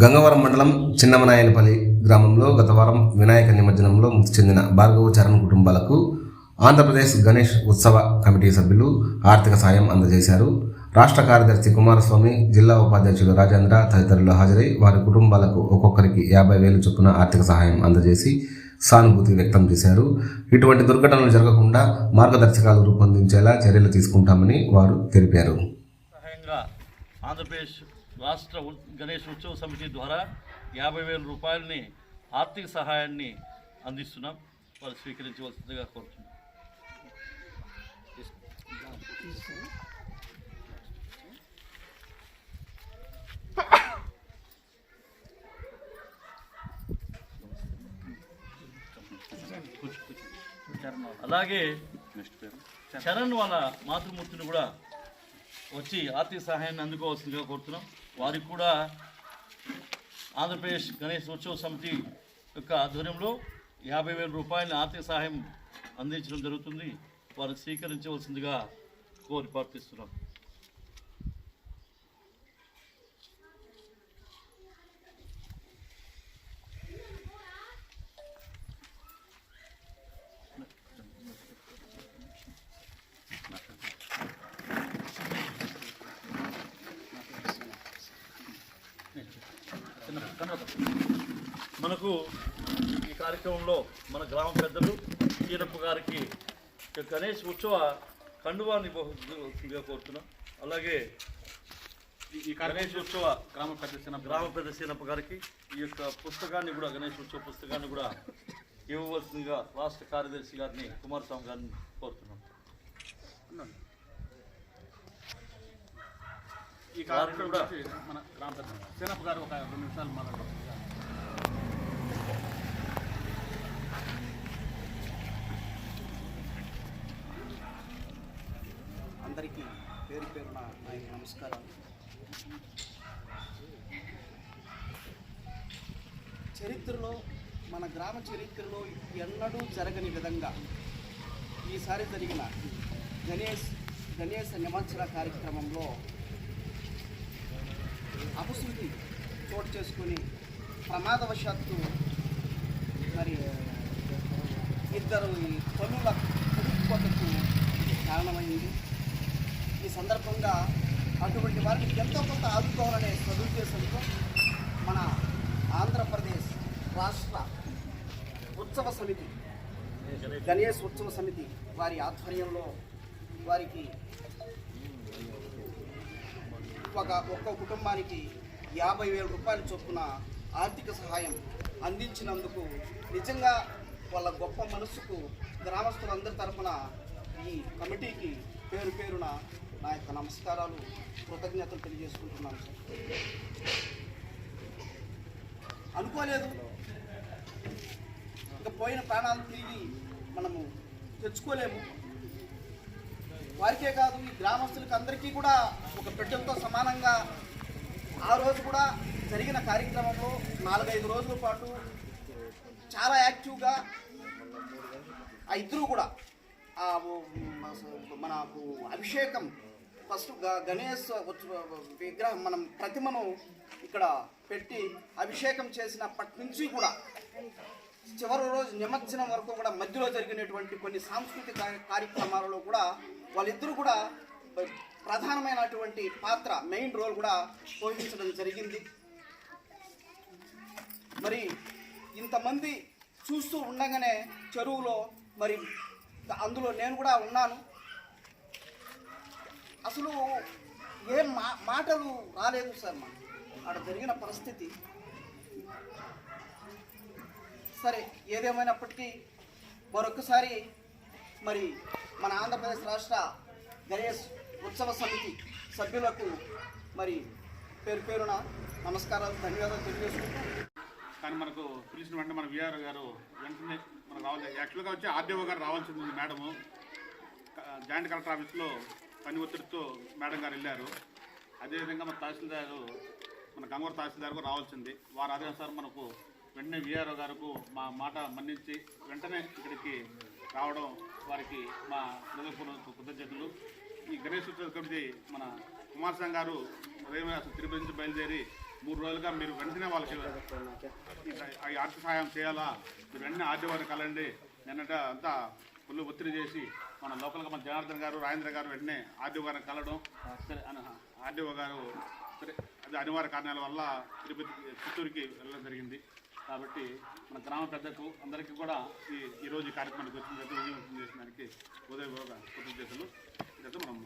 గంగవరం మండలం చిన్నమనాయనపల్లి గ్రామంలో గత వారం వినాయక నిమజ్జనంలో మృతి చెందిన భార్గవ చరణ్ కుటుంబాలకు ఆంధ్రప్రదేశ్ గణేష్ ఉత్సవ కమిటీ సభ్యులు ఆర్థిక సాయం అందజేశారు. రాష్ట్ర కార్యదర్శి కుమారస్వామి జిల్లా ఉపాధ్యక్షులు రాజేంద్ర తదితరులు హాజరై వారి కుటుంబాలకు ఒక్కొక్కరికి యాభై వేలు చొప్పున ఆర్థిక సహాయం అందజేసి సానుభూతి వ్యక్తం చేశారు. ఇటువంటి దుర్ఘటనలు జరగకుండా మార్గదర్శకాలు రూపొందించేలా చర్యలు తీసుకుంటామని వారు తెలిపారు. ఆంధ్రప్రదేశ్ రాష్ట్ర గణేష్ ఉత్సవ సమితి ద్వారా యాభై వేల రూపాయలని ఆర్థిక సహాయాన్ని అందిస్తున్నాం. వారు స్వీకరించవలసిందిగా కోరుతున్నాం. అలాగే చరణ్ వాళ్ళ మాతృమూర్తిని కూడా వచ్చి ఆర్థిక సహాయాన్ని అందుకోవాల్సిందిగా కోరుతున్నాం. వారికి కూడా ఆంధ్రప్రదేశ్ గణేష్ ఉత్సవ సమితి యొక్క ఆధ్వర్యంలో యాభై వేల రూపాయల ఆర్థిక సహాయం అందించడం జరుగుతుంది. వారు స్వీకరించవలసిందిగా కోరి ప్రార్థిస్తున్నాం. మనకు ఈ కార్యక్రమంలో మన గ్రామ పెద్దలు ఈరప్ప గారికి గణేష్ ఉత్సవ కండువాన్ని కోరుతున్నాం. అలాగే ఈ గణేష్ ఉత్సవ గ్రామ పెద్ద గ్రామ పెద్ద సీనప్ప గారికి ఈ యొక్క పుస్తకాన్ని కూడా గణేష్ ఉత్సవ పుస్తకాన్ని కూడా ఇవ్వవలసిందిగా రాష్ట్ర కార్యదర్శి గారిని కుమారస్వామి గారిని కోరుతున్నాం. ఈ కార్యక్రమం మన గ్రామ పెద్ద చిన్నప్ప గారు ఒక రెండు నిమిషాలు మాట్లాడారు అందరికీ పేరు పేరున నా యొక్క నమస్కారాలు. చరిత్రలో మన గ్రామ చరిత్రలో ఎన్నడూ జరగని విధంగా ఈసారి జరిగిన గణేష్ గణేష్ నిమజ్జన కార్యక్రమంలో అపశృతి చోటు చేసుకొని ప్రమాదవశాత్తు మరి ఇద్దరు ఈ పనుల కొనుక్కోటకు కారణమైంది. ఈ సందర్భంగా అటువంటి వారిని ఎంతో కొంత ఆదుకోవాలనే సదుద్దేశంతో మన ఆంధ్రప్రదేశ్ రాష్ట్ర ఉత్సవ సమితి గణేష్ ఉత్సవ సమితి వారి ఆధ్వర్యంలో వారికి ఒక ఒక్కో కుటుంబానికి యాభై వేల రూపాయల చొప్పున ఆర్థిక సహాయం అందించినందుకు నిజంగా వాళ్ళ గొప్ప మనసుకు గ్రామస్తులందరి తరఫున ఈ కమిటీకి పేరు పేరున నా యొక్క నమస్కారాలు కృతజ్ఞతలు తెలియజేసుకుంటున్నాను సార్. అనుకోలేదు. ఇక పోయిన ప్రాణాలు తిరిగి మనము తెచ్చుకోలేము. వారికే కాదు ఈ గ్రామస్తులకి అందరికీ కూడా ఒక ప్రజలతో సమానంగా ఆ రోజు కూడా జరిగిన కార్యక్రమంలో నాలుగైదు రోజుల పాటు చాలా యాక్టివ్గా ఆ ఇద్దరు కూడా ఆ మనకు అభిషేకం ఫస్ట్ గ- గణేష్ విగ్రహం మనం ప్రతిమను ఇక్కడ పెట్టి అభిషేకం చేసినప్పటి నుంచి కూడా చివరి రోజు నిమజ్జనం వరకు కూడా మధ్యలో జరిగినటువంటి కొన్ని సాంస్కృతిక కార్యక్రమాలలో కూడా వాళ్ళిద్దరూ కూడా ప్రధానమైనటువంటి పాత్ర మెయిన్ రోల్ కూడా పోషించడం జరిగింది. మరి ఇంతమంది చూస్తూ ఉండగానే చెరువులో మరి అందులో నేను కూడా ఉన్నాను. అసలు ఏం మా మాటలు రాలేదు సార్ మా అక్కడ జరిగిన పరిస్థితి. సరే ఏదేమైనప్పటికీ మరొకసారి మరి మన ఆంధ్రప్రదేశ్ రాష్ట్ర గణేష్ ఉత్సవ సమితి సభ్యులకు మరి పేరు పేరున నమస్కారాలు ధన్యవాదాలు తెలియజేసుకుంటాం కానీ మనకు పిలిచిన వెంటనే మన విఆర్ గారు వెంటనే మనకు రావాలి. యాక్చువల్గా వచ్చి ఆర్డీఓ గారు రావాల్సింది ఉంది మేడము. జాయింట్ కలెక్టర్ ఆఫీస్లో పని ఒత్తిడితో మేడం గారు వెళ్ళారు. అదేవిధంగా మన తహసీల్దారు మన గంగూరు తహసీల్దార్ కూడా రావాల్సింది. వారి ఆదేశానుసారం మనకు వెంటనే విఆర్ఓ గారు మా మాట మన్నించి వెంటనే ఇక్కడికి రావడం వారికి మా హృదయపూర్వక కృతజ్ఞతలు. ఈ గణేష్ ఉత్సవ కమిటీ మన కుమార్ గారు ఉదయం తిరుపతి నుంచి బయలుదేరి మూడు రోజులుగా మీరు వెంటనే వాళ్ళకి ఈ- ఆర్థిక సహాయం చేయాలా? మీరు వెంటనే ఆర్డీఓ గారిని కలండి నిన్నట అంతా ఫుల్ ఒత్తిడి చేసి మన లోకల్గా మన జనార్దన్ గారు రాజేంద్ర గారు వెంటనే ఆర్డీఓ గారిని కలవడం. సరే ఆర్డీఓ గారు సరే అది అనివార్య కారణాల వల్ల తిరుపతి చిత్తూరుకి వెళ్ళడం జరిగింది. కాబట్టి మన గ్రామ పెద్దకు అందరికీ కూడా ఈ ఈరోజు ఈ కార్యక్రమానికి వచ్చిన విజయవంతం చేసిన దానికి ఉదయపూర్వక కృతజ్ఞతలు. ఇదైతే మనం